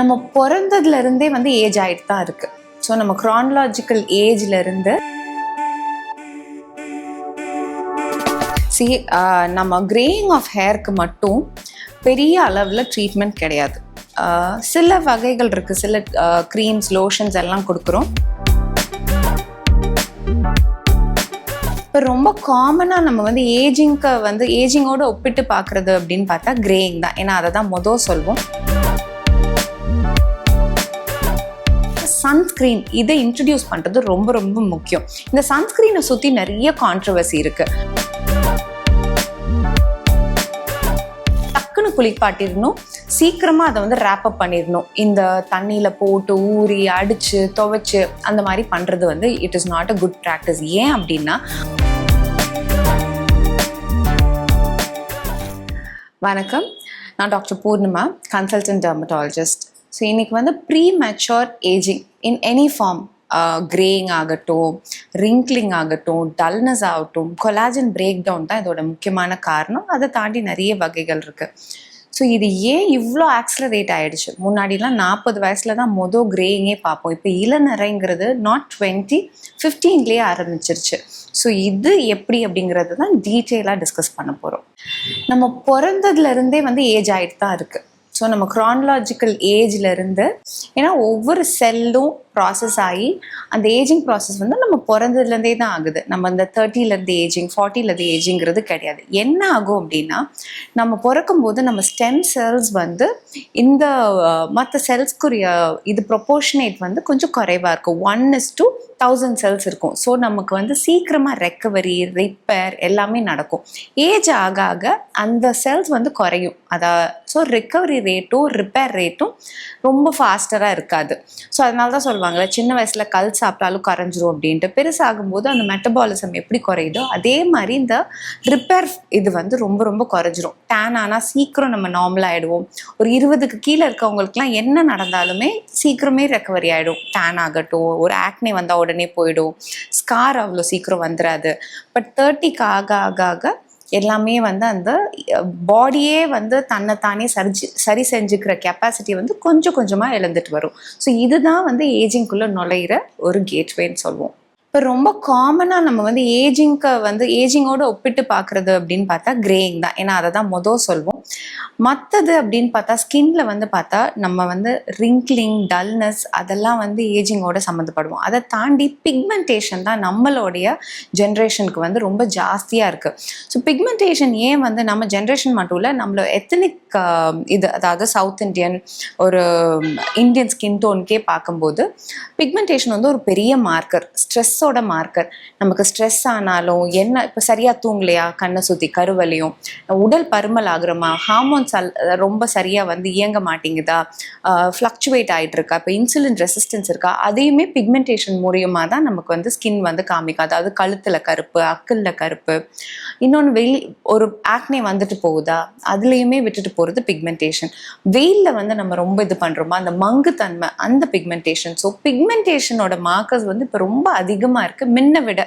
நம்ம பிறந்ததுல இருந்தே வந்து ஏஜ் ஆகிட்டு தான் இருக்குது ஸோ நம்ம க்ரானலாஜிக்கல் ஏஜ்ல இருந்து சி நம்ம கிரேயிங் ஆஃப் ஹேருக்கு மட்டும் பெரிய அளவில் ட்ரீட்மெண்ட் கிடையாது. சில வகைகள் இருக்குது சில க்ரீம்ஸ் லோஷன்ஸ் எல்லாம் கொடுக்குறோம். இப்போ ரொம்ப காமனாக நம்ம வந்து ஏஜிங்க்கு வந்து ஏஜிங்கோட ஒப்பிட்டு பார்க்குறது அப்படின்னு பார்த்தா கிரேயிங் தான். ஏன்னா அதை தான் மொதல் சொல்வோம். சன்ஸ்க்ரீன் இதை இன்ட்ரடியூஸ் பண்ணுறது ரொம்ப ரொம்ப முக்கியம். இந்த சன்ஸ்க்ரீனை சுற்றி நிறைய கான்ட்ரவர்சி இருக்கு. டக்குன்னு குளிப்பாட்டிடணும். சீக்கிரமாக அதை வந்து ரேப் அப் பண்ணிடணும். இந்த தண்ணியில் போட்டு ஊறி அடித்து துவைச்சு அந்த மாதிரி பண்ணுறது வந்து it is not a good practice ஏன் அப்படின்னா வணக்கம். நான் doctor Poornima consultant dermatologist so இன்றைக்கி வந்து premature ageing in any form greying ஆகட்டும் ரிங்க்லிங் ஆகட்டும் டல்னஸ் ஆகட்டும் கொலாஜன் பிரேக் டவுன் தான் இதோட முக்கியமான காரணம். அதை தாண்டி நிறைய வகைகள் இருக்குது ஸோ இது ஏன் இவ்வளோ ஆக்சலரேட் ஆகிடுச்சு முன்னாடிலாம் நாற்பது வயசுல தான் மொதல் கிரேயிங்கே பார்ப்போம். இப்போ இளநரைங்கிறது நாட் டுவெண்ட்டி ஃபிஃப்டீன்லேயே ஆரம்பிச்சிருச்சு. ஸோ இது எப்படி அப்படிங்கிறது தான் டீட்டெயிலாக டிஸ்கஸ் பண்ண போகிறோம் நம்ம பிறந்ததுல இருந்தே வந்து ஏஜ் ஆகிட்டு தான் இருக்குது ஸோ நம்ம க்ரானலாஜிக்கல் ஏஜ்லேருந்து ஏன்னா ஒவ்வொரு செல்லும் ப்ராசஸ் ஆகி அந்த ஏஜிங் ப்ராசஸ் வந்து நம்ம பிறந்ததுலேருந்தே தான் ஆகுது. நம்ம இந்த தேர்ட்டிலேருந்து ஏஜிங் ஃபார்ட்டிலேருந்து ஏஜிங்கிறது கிடையாது. என்ன ஆகும் அப்படின்னா நம்ம பிறக்கும் போது நம்ம ஸ்டெம் செல்ஸ் வந்து இந்த மற்ற செல்ஸ்க்குரிய இது ப்ரொபோர்ஷனேட் வந்து கொஞ்சம் குறைவாக இருக்கும். One is to thousand cells இருக்கும். ஸோ நமக்கு வந்து சீக்கிரமாக ரெக்கவரி ரிப்பேர் எல்லாமே நடக்கும். ஏஜ் ஆக ஆக அந்த செல்ஸ் வந்து குறையும். அதா ஸோ ரெக்கவரி ரேட்டும் ரிப்பேர் ரேட்டும் ரொம்ப ஃபாஸ்டராக இருக்காது. ஸோ அதனால தான் சொல்லுவாங்கல்ல சின்ன வயசில் கல் சாப்பிட்டாலும் கரைஞ்சிரும் அப்படின்ட்டு. பெருசாகும்போது அந்த மெட்டபாலிசம் எப்படி குறையுதோ அதே மாதிரி இந்த ரிப்பேர் இது வந்து ரொம்ப ரொம்ப குறைஞ்சிரும். டேன் ஆனால் சீக்கிரம் நம்ம நார்மல் ஆகிடுவோம் ஒரு இருபதுக்கு கீழே இருக்கவங்களுக்குலாம் என்ன நடந்தாலுமே சீக்கிரமே ரெக்கவரி ஆகிடும் டேன் ஆகட்டும் ஒரு ஆக்னே வந்தால் உடனே போயிடும். ஸ்கார் அவ்வளோ சீக்கிரம் வந்துடாது பட் தேர்ட்டிக்கு ஆக ஆக ஆக எல்லாமே வந்து அந்த பாடியே வந்து தன்னைத்தானே சரிச்சு சரி செஞ்சுக்கிற கெப்பாசிட்டி வந்து கொஞ்சம் கொஞ்சமாக இழந்துட்டு வரும். ஸோ இதுதான் வந்து ஏஜிங்குள்ளே நுழையிற ஒரு கேட்வேன்னு சொல்லுவோம். இப்போ ரொம்ப காமனாக நம்ம வந்து ஏஜிங்க்கு வந்து ஏஜிங்கோட ஒப்பிட்டு பார்க்குறது அப்படின்னு பார்த்தா கிரேயிங் தான். ஏன்னா அதை தான் மொதல் சொல்வோம். மற்றது அப்படின்னு பார்த்தா ஸ்கின்ல வந்து பார்த்தா நம்ம வந்து ரிங்க்லிங் டல்னஸ் அதெல்லாம் வந்து ஏஜிங்கோட சம்மந்தப்படுவோம். அதை தாண்டி பிக்மெண்டேஷன் தான் நம்மளுடைய ஜென்ரேஷனுக்கு வந்து ரொம்ப ஜாஸ்தியாக இருக்குது ஸோ பிக்மெண்டேஷன் ஏன் வந்து நம்ம ஜென்ரேஷன் மட்டும் இல்லை நம்மள எத்தனிக் இது அதாவது சவுத் இந்தியன் ஒரு இந்தியன் ஸ்கின் டோனுக்கே பார்க்கும்போது பிக்மெண்டேஷன் வந்து ஒரு பெரிய மார்க்கர் ஸ்ட்ரெஸ் ஸ்ட்ரெஸ்ஸோட மார்க்கர் நமக்கு ஸ்ட்ரெஸ் ஆனாலும் என்ன இப்போ சரியாக தூங்கலையா? கண்ணை சுற்றி கருவலையும் உடல் பருமல் ஆகுறமா? ஹார்மோன்ஸ் ரொம்ப சரியாக வந்து இயங்க மாட்டேங்குதா? ஃப்ளக்சுவேட் ஆகிட்டு இருக்கா? இப்போ இன்சுலின் ரெசிஸ்டன்ஸ் இருக்கா? அதையுமே பிக்மெண்டேஷன் மூலியமாக தான் நமக்கு வந்து ஸ்கின் வந்து காமிக்கும். அதாவது கழுத்தில் கருப்பு அக்கல்ல கருப்பு. இன்னொன்று வெளி ஒரு ஆக்னே வந்துட்டு போகுதா? அதுலேயுமே விட்டுட்டு போகிறது பிக்மெண்டேஷன் வெயிலில் வந்து நம்ம ரொம்ப இது பண்ணுறோமா அந்த மங்கு தன்மை அந்த பிக்மெண்டேஷன் ஸோ பிக்மெண்டேஷனோட மார்க்கர்ஸ் வந்து இப்போ ரொம்ப அதிகம் அதிகமாக இருக்குது முன்ன விட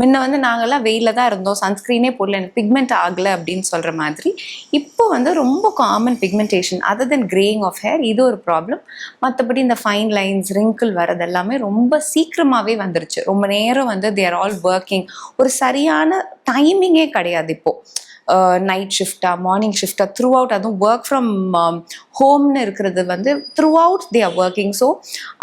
முன்ன வந்து நாங்கள்லாம் வெயிலில் தான் இருந்தோம். சன்ஸ்க்ரீனே போடல எனக்கு பிக்மெண்ட் ஆகலை அப்படின்னு சொல்கிற மாதிரி. இப்போ வந்து ரொம்ப common pigmentation other than greying of hair இது ஒரு ப்ராப்ளம் மற்றபடி இந்த ஃபைன் லைன்ஸ் ரிங்கிள் வரது எல்லாமே ரொம்ப சீக்கிரமாகவே வந்துருச்சு. ரொம்ப நேரம் வந்து தேர் ஆல் ஒர்க்கிங் ஒரு சரியான டைமிங்கே கிடையாது இப்போது நைட் ஷிஃப்டா மார்னிங் ஷிஃப்டா த்ரூ அவுட் அதுவும் ஒர்க் ஃப்ரம் ஹோம்னு இருக்கிறது வந்து throughout they are working so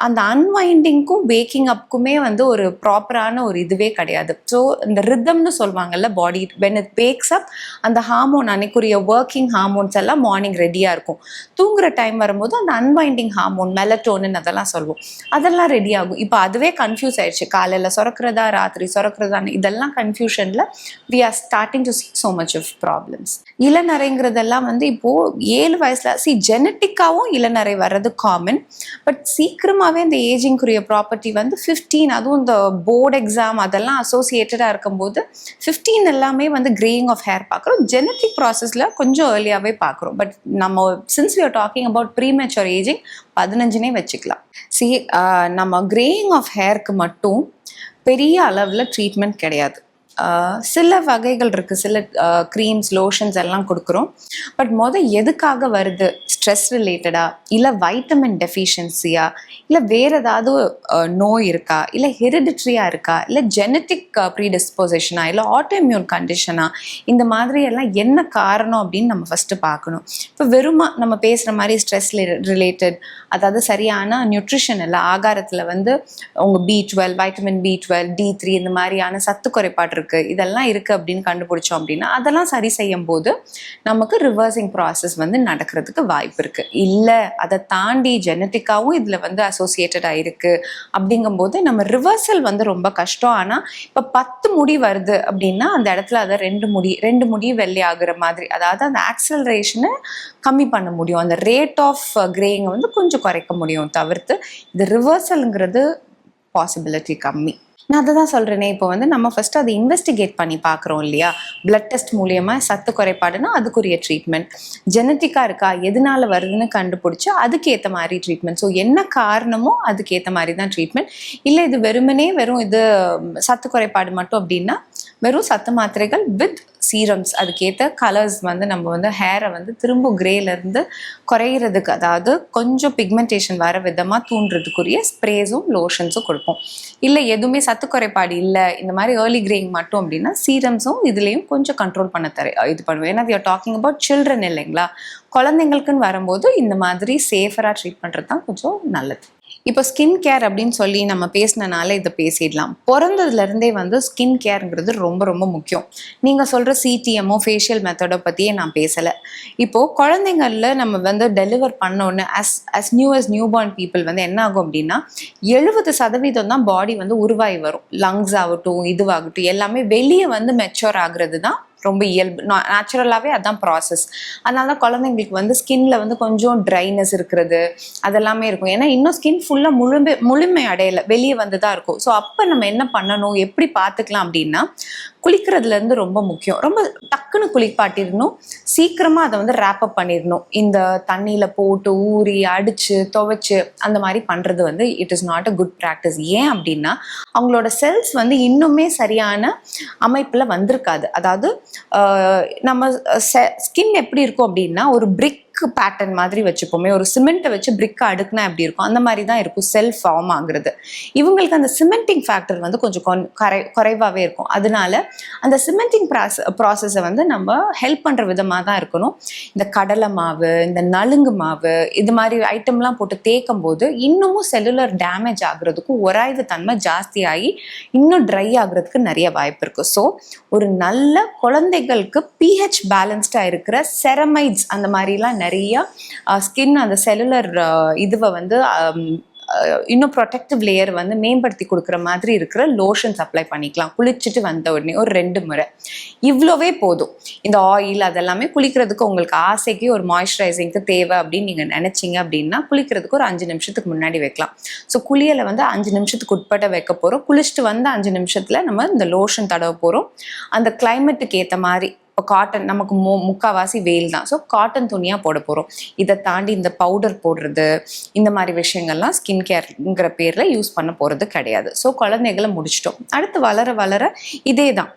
அந்த அன்வைண்டிங்க்கும் வேக்கிங் அப்க்குமே வந்து ஒரு ப்ராப்பரான ஒரு இதுவே கிடையாது. ஸோ இந்த ரிதம்னு சொல்லுவாங்கல்ல body when it packs up அந்த ஹார்மோன் அன்னைக்குரிய ஒர்க்கிங் ஹார்மோன்ஸ் எல்லாம் மார்னிங் ரெடியாக இருக்கும். தூங்குற டைம் வரும்போது அந்த அன்வைண்டிங் ஹார்மோன் மெலட்டோனு அதெல்லாம் சொல்லுவோம் அதெல்லாம் ரெடி ஆகும். இப்போ அதுவே கன்ஃபியூஸ் ஆயிடுச்சு. காலையில் சுரக்கிறதா ராத்திரி சுரக்கிறதான்னு இதெல்லாம் கன்ஃபியூஷனில் we are starting to see so much of problems இளநரைங்கிறதெல்லாம் வந்து இப்போது ஏழு வயசில் சி ஜெனட்டிக்காவும் இளநரை வர்றது காமன் பட் சீக்கிரமாகவே இந்த ஏஜிங்குரிய ப்ராப்பர்ட்டி வந்து ஃபிஃப்டீன் அதுவும் இந்த போர்டு எக்ஸாம் அதெல்லாம் அசோசியேட்டடாக இருக்கும்போது ஃபிஃப்டீன் எல்லாமே வந்து கிரேயிங் ஆஃப் ஹேர் பார்க்குறோம். ஜெனட்டிக் ப்ராசஸில் கொஞ்சம் ஏர்லியாகவே பார்க்குறோம். பட் நம்ம since you are talking about premature ageing பதினஞ்சுனே வச்சுக்கலாம். சி நம்ம கிரேயிங் ஆஃப் ஹேருக்கு மட்டும் பெரிய அளவில் ட்ரீட்மெண்ட் கிடையாது. சில வகைகள் இருக்குது சில க்ரீம்ஸ் லோஷன்ஸ் எல்லாம் கொடுக்குறோம். பட் மொதல் எதுக்காக வருது? ஸ்ட்ரெஸ் ரிலேட்டடா இல்லை வைட்டமின் டெஃபிஷியன்சியா இல்லை வேறு ஏதாவது நோய் இருக்கா? இல்லை ஹெரிடிட்ரியாக இருக்கா? இல்லை ஜெனட்டிக் ப்ரீடிஸ்போசிஷனா இல்லை ஆட்டோமியூன் கண்டிஷனா இந்த மாதிரி எல்லாம் என்ன காரணம் அப்படின்னு நம்ம ஃபஸ்ட்டு பார்க்கணும். இப்போ வெறுமா நம்ம பேசுகிற மாதிரி ஸ்ட்ரெஸ் ரிலேட்டட் அதாவது சரியான நியூட்ரிஷன் இல்லை ஆகாரத்தில் வந்து உங்கள் B twelve vitamin B twelve D three இந்த மாதிரியான சத்து குறைபாடு இருக்குது இதெல்லாம் இருக்குது அப்படின்னு கண்டுபிடிச்சோம் அப்படின்னா அதெல்லாம் சரி செய்யும் போது நமக்கு ரிவர்சிங் ப்ராசஸ் வந்து நடக்கிறதுக்கு வாய்ப்பு இருக்குது இல்லை அதை தாண்டி ஜெனட்டிக்காவும் இதில் வந்து அசோசியேட்டட் ஆகிருக்கு அப்படிங்கும்போது நம்ம ரிவர்சல் வந்து ரொம்ப கஷ்டம். ஆனால் இப்போ பத்து முடி வருது அப்படின்னா அந்த இடத்துல அதை ரெண்டு முடி ரெண்டு முடி வெள்ளி ஆகுற மாதிரி அதாவது அந்த ஆக்சலரேஷனை கம்மி பண்ண முடியும். அந்த ரேட் ஆஃப் கிரேயிங்கை வந்து கொஞ்சம் குறைக்க முடியும் தவிர்த்து இது ரிவர்சலுங்கிறது பாசிபிலிட்டி கம்மி. நான் அதை தான் சொல்கிறேனே இப்போ வந்து நம்ம ஃபஸ்ட்டு அதை இன்வெஸ்டிகேட் பண்ணி பார்க்குறோம் இல்லையா? பிளட் டெஸ்ட் மூலியமாக சத்து குறைபாடுனா அதுக்குரிய ட்ரீட்மெண்ட் ஜெனட்டிக்காக இருக்கா? எதனால வருதுன்னு கண்டுபிடிச்சி அதுக்கேற்ற மாதிரி ட்ரீட்மெண்ட் ஸோ என்ன காரணமோ அதுக்கேற்ற மாதிரி தான் ட்ரீட்மெண்ட் இல்லை இது வெறுமனே வெறும் இது சத்து குறைபாடு மட்டும் அப்படின்னா வெறும் சத்து மாத்திரைகள் வித் சீரம்ஸ் அதுக்கேற்ற கலர்ஸ் வந்து நம்ம வந்து ஹேரை வந்து திரும்ப கிரேலேருந்து குறையிறதுக்கு அதாவது கொஞ்சம் பிக்மெண்டேஷன் வர விதமாக தூண்டுறதுக்குரிய ஸ்ப்ரேஸும் லோஷன்ஸும் கொடுப்போம். இல்லை எதுவுமே சத்து குறைபாடு இல்லை இந்த மாதிரி ஏர்லி கிரேயிங் மட்டும் அப்படின்னா சீரம்ஸும் இதுலேயும் கொஞ்சம் கண்ட்ரோல் பண்ண தர இது பண்ணுவோம். ஏன்னா we are talking about children இல்லைங்களா? குழந்தைங்களுக்குன்னு வரும்போது இந்த மாதிரி சேஃபராக ட்ரீட் பண்ணுறது தான் கொஞ்சம் நல்லது. இப்போ ஸ்கின் கேர் அப்படின்னு சொல்லி நம்ம பேசினனால இதை பேசிடலாம். பிறந்ததுலேருந்தே வந்து ஸ்கின் கேருங்கிறது ரொம்ப ரொம்ப முக்கியம். நீங்கள் சொல்கிற சிடிஎம்மோ ஃபேஷியல் மெத்தடோ பற்றியே நான் பேசலை. இப்போது குழந்தைங்களில் நம்ம வந்து டெலிவர் பண்ணோன்னு as as new as newborn people வந்து என்ன ஆகும் அப்படின்னா எழுபது சதவீதம் தான் பாடி வந்து உருவாகி வரும். லங்ஸ் ஆகட்டும் இதுவாகட்டும் எல்லாமே வெளியே வந்து மெச்சோர் ஆகுறது தான் ரொம்ப இயல்பு நேச்சுரலாகவே அதுதான் ப்ராசஸ் அதனால தான் குழந்தைங்களுக்கு வந்து ஸ்கின்ல வந்து கொஞ்சம் ட்ரைனஸ் இருக்கிறது அதெல்லாமே இருக்கும். ஏன்னா இன்னும் ஸ்கின் ஃபுல்லாக முழுமை முழுமை அடையலை வெளியே வந்து தான் இருக்கும். ஸோ அப்போ நம்ம என்ன பண்ணணும் எப்படி பார்த்துக்கலாம் அப்படின்னா குளிக்கிறதுல இருந்து ரொம்ப முக்கியம். ரொம்ப டக்குன்னு குளிப்பாட்டிடணும். சீக்கிரமாக அதை வந்து ரேப் அப் பண்ணிடணும். இந்த தண்ணியில் போட்டு ஊறி அடிச்சு துவைச்சு அந்த மாதிரி பண்ணுறது வந்து it is not a good practice ஏன் அப்படின்னா அவங்களோட செல்ஸ் வந்து இன்னுமே சரியான அமைப்பில் வந்திருக்காது. அதாவது நம்ம ஸ்கின் எப்படி இருக்கும் அப்படின்னா ஒரு பிரிக் பேட்டர்ன் மாதிரி வச்சுப்போமே ஒரு சிமெண்ட்டை வச்சு பிரிக்கை அடுக்குனா எப்படி இருக்கும்? அந்த மாதிரி தான் இருக்கும் செல்ஃப் ஃபார்ம் ஆகுறது. இவங்களுக்கு அந்த சிமெண்டிங் ஃபேக்டர் வந்து கொஞ்சம் கொன்- குறை குறைவாகவே இருக்கும். அதனால அந்த சிமெண்டிங் ப்ராச ப்ராசஸை வந்து நம்ம ஹெல்ப் பண்ணுற விதமாக தான் இருக்கணும். இந்த கடலை மாவு இந்த நலுங்கு மாவு இது மாதிரி ஐட்டம்லாம் போட்டு தேய்க்கும் போது இன்னமும் செல்லுலர் டேமேஜ் ஆகுறதுக்கும் உராய்வு தன்மை ஜாஸ்தியாகி இன்னும் ட்ரை ஆகுறதுக்கு நிறைய வாய்ப்பு இருக்குது ஸோ ஒரு நல்ல குழந்தைகளுக்கு பிஹெச் பேலன்ஸ்டாக இருக்கிற செரமைட்ஸ் அந்த மாதிரிலாம் நிறைய ஸ்கின் அந்த செல்லுலர் இதுவை வந்து இன்னும் ப்ரொடெக்டிவ் லேயர் வந்து மேம்படுத்தி கொடுக்குற மாதிரி இருக்கிற லோஷன்ஸ் அப்ளை பண்ணிக்கலாம். குளிச்சுட்டு வந்த உடனே ஒரு ரெண்டு முறை. இவ்வளோவே போதும். இந்த ஆயில் அதெல்லாமே குளிக்கிறதுக்கு உங்களுக்கு ஆசைக்கு ஒரு மாய்ஸ்சரைசிங்க்கு தேவை அப்படின்னு நீங்கள் நினச்சிங்க அப்படின்னா குளிக்கிறதுக்கு ஒரு அஞ்சு நிமிஷத்துக்கு முன்னாடி வைக்கலாம். ஸோ குளியலை வந்து அஞ்சு நிமிஷத்துக்கு உட்பட வைக்க போகிறோம் குளிச்சுட்டு வந்து அஞ்சு நிமிஷத்தில் நம்ம இந்த லோஷன் தடவ போகிறோம் அந்த கிளைமேட்டுக்கு ஏற்ற மாதிரி இப்போ காட்டன் நமக்கு மு முக்கால்வாசி வெயில் தான். ஸோ காட்டன் துணியாக போட போகிறோம் இதை தாண்டி இந்த பவுடர் போடுறது இந்த மாதிரி விஷயங்கள்லாம் ஸ்கின் கேர்ங்கிற பேரில் யூஸ் பண்ண போகிறது கிடையாது. ஸோ குழந்தைகளை முடிச்சிட்டோம். அடுத்து வளர வளர இதே தான்.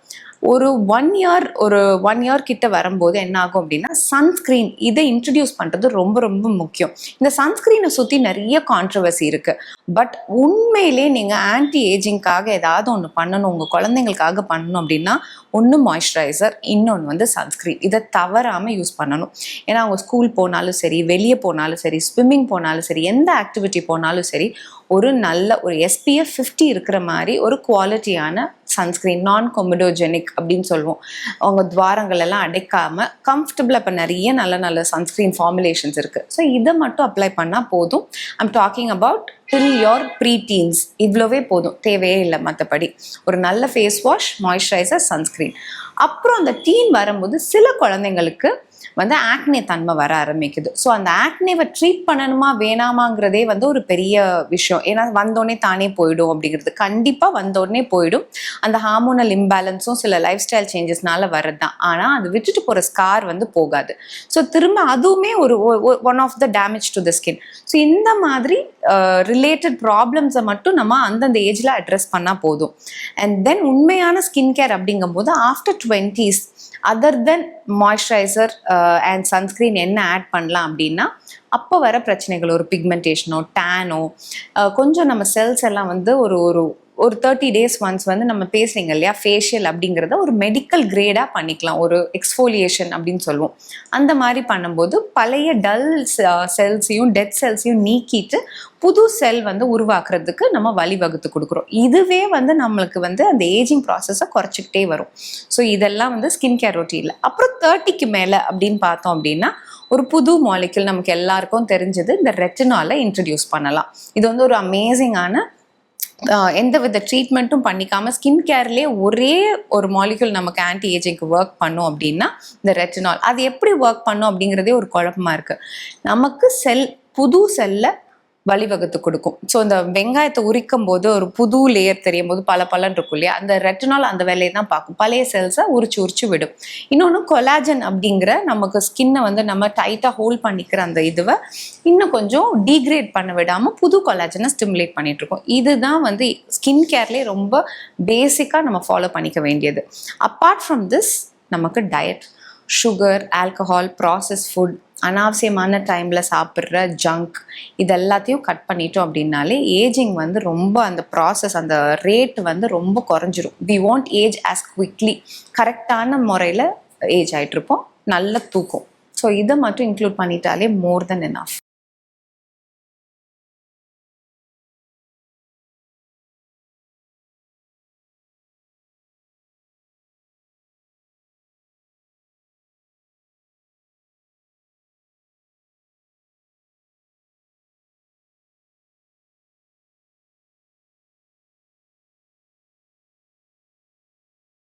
ஒரு ஒன் இயர் ஒரு ஒன் இயர் கிட்ட வரும்போது என்ன ஆகும் அப்படின்னா சன்ஸ்கிரீன் இதை இன்ட்ரடியூஸ் பண்ணுறது ரொம்ப ரொம்ப முக்கியம். இந்த சன்ஸ்கிரீனை சுற்றி நிறைய கான்ட்ரவர்சி இருக்குது பட் உண்மையிலே நீங்கள் ஆன்டி ஏஜிங்காக ஏதாவது ஒன்று பண்ணணும் உங்கள் குழந்தைங்களுக்காக பண்ணணும் அப்படின்னா ஒன்று மாய்ஸ்சரைசர் இன்னொன்று வந்து சன்ஸ்கிரீன் இதை தவறாமல் யூஸ் பண்ணணும். ஏன்னா அவங்க ஸ்கூல் போனாலும் சரி வெளியே போனாலும் சரி ஸ்விம்மிங் போனாலும் சரி எந்த ஆக்டிவிட்டி போனாலும் சரி ஒரு நல்ல ஒரு எஸ்பிஎஃப் ஃபிஃப்டி இருக்கிற மாதிரி ஒரு குவாலிட்டியான சன்ஸ்கிரீன் நான் கொமிடோஜெனிக் அப்படின்னு சொல்லுவோம். அவங்க துவாரங்கள் எல்லாம் அடைக்காம கம்ஃபர்டபுளாக இப்போ நிறைய நல்ல நல்ல சன்ஸ்கிரீன் ஃபார்முலேஷன்ஸ் இருக்குது ஸோ இதை மட்டும் அப்ளை பண்ணால் போதும். I'm talking about till your preteens இவ்வளோவே போதும். தேவையே இல்லை மற்றபடி ஒரு நல்ல ஃபேஸ் வாஷ் மாய்ஸ்சரைசர் சன்ஸ்கிரீன் அப்புறம் அந்த டீன் வரும்போது சில குழந்தைங்களுக்கு வந்து ஆக்னே தன்மை வர ஆரம்பிக்குது. ஸோ அந்த ஆக்னேவை ட்ரீட் பண்ணணுமா வேணாமாங்கிறதே வந்து ஒரு பெரிய விஷயம். ஏன்னா வந்தோடனே தானே போயிடும் அப்படிங்கிறது. கண்டிப்பாக வந்தோடனே போயிடும். அந்த ஹார்மோனல் இம்பேலன்ஸும் சில லைஃப் ஸ்டைல் சேஞ்சஸ்னால வர்றது தான் ஆனால் அது விட்டுட்டு போகிற ஸ்கார் வந்து போகாது. ஸோ திரும்ப அதுவுமே ஒரு one of the damage to the skin so இந்த மாதிரி ரிலேட்டட் ப்ராப்ளம்ஸை மட்டும் நம்ம அந்தந்த ஏஜில் அட்ரஸ் பண்ணால் போதும். அண்ட் தென் உண்மையான ஸ்கின் கேர் அப்படிங்கும்போது after twenties other than moisturiser and sunscreen என்ன ஆட் பண்ணலாம் அப்படின்னா அப்போ வர பிரச்சனைகள் ஒரு பிக்மெண்டேஷனோ டேனோ கொஞ்சம் நம்ம செல்ஸ் எல்லாம் வந்து ஒரு ஒரு ஒரு தேர்ட்டி டேஸ் ஒன்ஸ் வந்து நம்ம பேசுறீங்க இல்லையா? ஃபேஷியல் அப்படிங்கிறத ஒரு மெடிக்கல் கிரேடாக பண்ணிக்கலாம். ஒரு எக்ஸ்ஃபோலியேஷன் அப்படின்னு சொல்லுவோம். அந்த மாதிரி பண்ணும்போது பழைய டல் செல்ஸையும் டெட் செல்ஸையும் நீக்கிட்டு புது செல் வந்து உருவாக்குறதுக்கு நம்ம வழிவகுத்து கொடுக்குறோம். இதுவே வந்து நம்மளுக்கு வந்து அந்த ஏஜிங் ப்ராசஸை குறைச்சிக்கிட்டே வரும். ஸோ இதெல்லாம் வந்து ஸ்கின் கேர் ரொட்டீனில் அப்புறம் தேர்ட்டிக்கு மேலே அப்படின்னு பார்த்தோம் அப்படின்னா ஒரு புது மாலிக்யூல் நமக்கு எல்லாருக்கும் தெரிஞ்சது இந்த ரெட்டினாலை இன்ட்ரடியூஸ் பண்ணலாம். இது வந்து ஒரு அமேசிங்கான எந்த வித ட்ரீட்மெண்ட்டும் பண்ணிக்காமல் ஸ்கின் கேர்லேயே ஒரே ஒரு மாலிக்யூல் நமக்கு ஆன்டி ஏஜிங்க்கு ஒர்க் பண்ணும் அப்படின்னா இந்த ரெட்டினால் அது எப்படி ஒர்க் பண்ணும் அப்படிங்கிறதே ஒரு குழப்பமா இருக்குது நமக்கு செல் புது செல்லை வழிவகுத்து கொடுக்கும். ஸோ இந்த வெங்காயத்தை உரிக்கும் போது ஒரு புது லேயர் தெரியும் போது பல பலன் இருக்கும் இல்லையா? அந்த ரெட்டினால் அந்த வேலையை தான் பார்க்கும். பழைய செல்ஸை உரிச்சு உரிச்சு விடும். இன்னொன்று கொலாஜன் அப்படிங்கிற நமக்கு ஸ்கின்னை வந்து நம்ம டைட்டாக ஹோல்ட் பண்ணிக்கிற அந்த இதுவை இன்னும் கொஞ்சம் டீக்ரேட் பண்ண விடாமல் புது கொலாஜனை ஸ்டிமுலேட் பண்ணிகிட்ருக்கோம் இதுதான் வந்து ஸ்கின் கேர்லேயே ரொம்ப பேசிக்காக நம்ம ஃபாலோ பண்ணிக்க வேண்டியது. அப்பார்ட் ஃப்ரம் திஸ் நமக்கு diet sugar alcohol process food அனாவசியமான டைமில் சாப்பிட்ற ஜங்க் இது எல்லாத்தையும் கட் பண்ணிட்டோம் அப்படின்னாலே ஏஜிங் வந்து ரொம்ப அந்த ப்ராசஸ் அந்த ரேட் வந்து ரொம்ப குறைஞ்சிரும். We want age as quickly கரெக்டான முறையில் ஏஜ் ஆகிட்ருப்போம் நல்ல தூக்கம். ஸோ இதை மட்டும் இன்க்ளூட் பண்ணிட்டாலே மோர் தென் enough.